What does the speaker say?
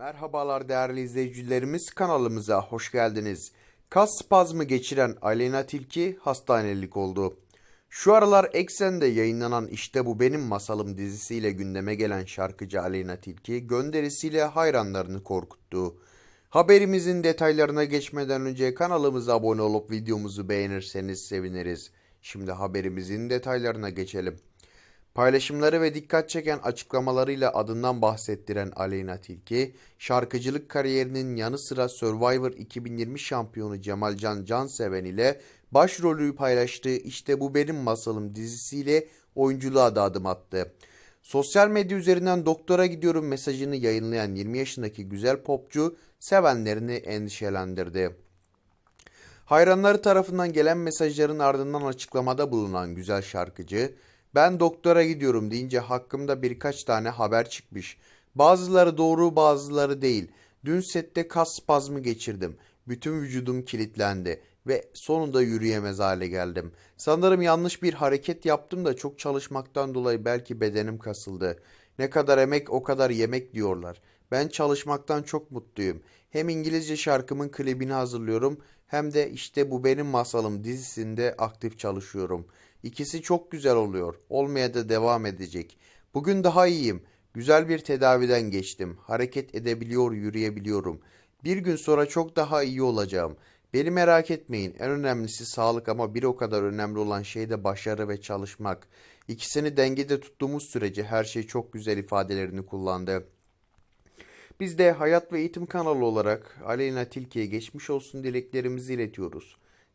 Merhabalar değerli izleyicilerimiz kanalımıza hoş geldiniz. Kas spazmı geçiren Aleyna Tilki hastanelik oldu. Şu aralar Eksen'de yayınlanan İşte Bu Benim Masalım dizisiyle gündeme gelen şarkıcı Aleyna Tilki gönderisiyle hayranlarını korkuttu. Haberimizin detaylarına geçmeden önce kanalımıza abone olup videomuzu beğenirseniz seviniriz. Şimdi haberimizin detaylarına geçelim. Paylaşımları ve dikkat çeken açıklamalarıyla adından bahsettiren Aleyna Tilki, şarkıcılık kariyerinin yanı sıra Survivor 2020 şampiyonu Cemalcan Canseven ile başrolü paylaştığı İşte Bu Benim Masalım dizisiyle oyunculuğa da adım attı. Sosyal medya üzerinden doktora gidiyorum mesajını yayınlayan 20 yaşındaki güzel popçu sevenlerini endişelendirdi. Hayranları tarafından gelen mesajların ardından açıklamada bulunan güzel şarkıcı, ben doktora gidiyorum deyince hakkımda birkaç tane haber çıkmış. Bazıları doğru bazıları değil. Dün sette kas spazmı geçirdim. Bütün vücudum kilitlendi ve sonunda yürüyemez hale geldim. Sanırım yanlış bir hareket yaptım da çok çalışmaktan dolayı belki bedenim kasıldı. Ne kadar emek o kadar yemek diyorlar. Ben çalışmaktan çok mutluyum. Hem İngilizce şarkımın klibini hazırlıyorum hem de işte bu benim masalım dizisinde aktif çalışıyorum. İkisi çok güzel oluyor. Olmaya da devam edecek. Bugün daha iyiyim. Güzel bir tedaviden geçtim. Hareket edebiliyor, yürüyebiliyorum. Bir gün sonra çok daha iyi olacağım. Beni merak etmeyin. En önemlisi sağlık ama bir o kadar önemli olan şey de başarı ve çalışmak. İkisini dengede tuttuğumuz sürece her şey çok güzel ifadelerini kullandı. Biz de Hayat ve Eğitim kanalı olarak Aleyna Tilki'ye geçmiş olsun dileklerimizi iletiyoruz.